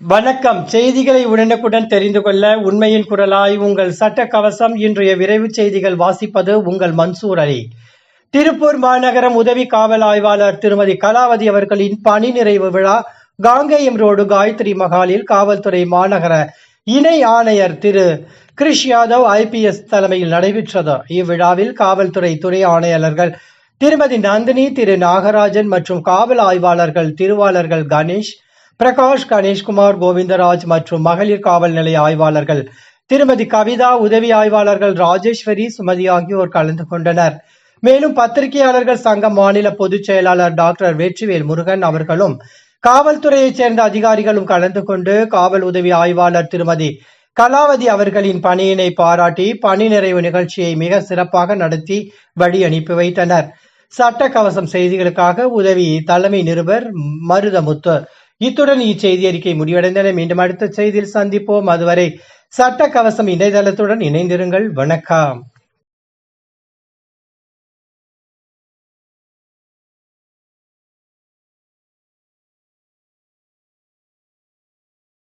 வணக்கம். செய்திகளை உடனுக்குடன் தெரிந்து கொள்ள உண்மையின் குரலாய் உங்கள் சட்ட கவசம் இன்றைய விரைவு செய்திகள் வாசிப்பது உங்கள் மன்சூர் அலி. திருப்பூர் மாநகரம் உதவி காவல் ஆய்வாளர் திருமதி கலாவதி அவர்களின் பணி நிறைவு விழா காங்கேயம் ரோடு காயத்ரி மகாலில் காவல்துறை மாநகர இணை ஆணையர் திரு கிரிஷ் யாதவ் ஐபிஎஸ் தலைமையில் நடைபெற்றது. இவ்விழாவில் காவல்துறை துறை ஆணையாளர்கள் திருமதி நந்தினி திரு நாகராஜன் மற்றும் காவல் ஆய்வாளர்கள் திருவாளர்கள் கணேஷ் பிரகாஷ் கணேஷ்குமார் கோவிந்தராஜ் மற்றும் மகளிர் காவல் நிலைய ஆய்வாளர்கள் திருமதி கவிதா உதவி ஆய்வாளர்கள் ராஜேஸ்வரி சுமதி ஆகியோர் கலந்து கொண்டனர். மேலும் பத்திரிகையாளர்கள் சங்க மாநில பொதுச் செயலாளர் டாக்டர் வெற்றிவேல் முருகன் அவர்களும் காவல்துறையைச் சேர்ந்த அதிகாரிகளும் கலந்து கொண்டு காவல் உதவி ஆய்வாளர் திருமதி கலாவதி அவர்களின் பணியினை பாராட்டி பணி நிறைவு நிகழ்ச்சியை மிக சிறப்பாக நடத்தி வழி அனுப்பி வைத்தனர். சட்ட கவசம் செய்திகளுக்காக உதவி தலைமை நிருபர் மருதமுத்து இத்துடன் இச்செய்தி அறிக்கை முடிவடைந்தன. மீண்டும் அடுத்த செய்தியில் சந்திப்போம். அதுவரை சட்ட கவசம் இணையதளத்துடன் இணைந்திருங்கள். வணக்கம்.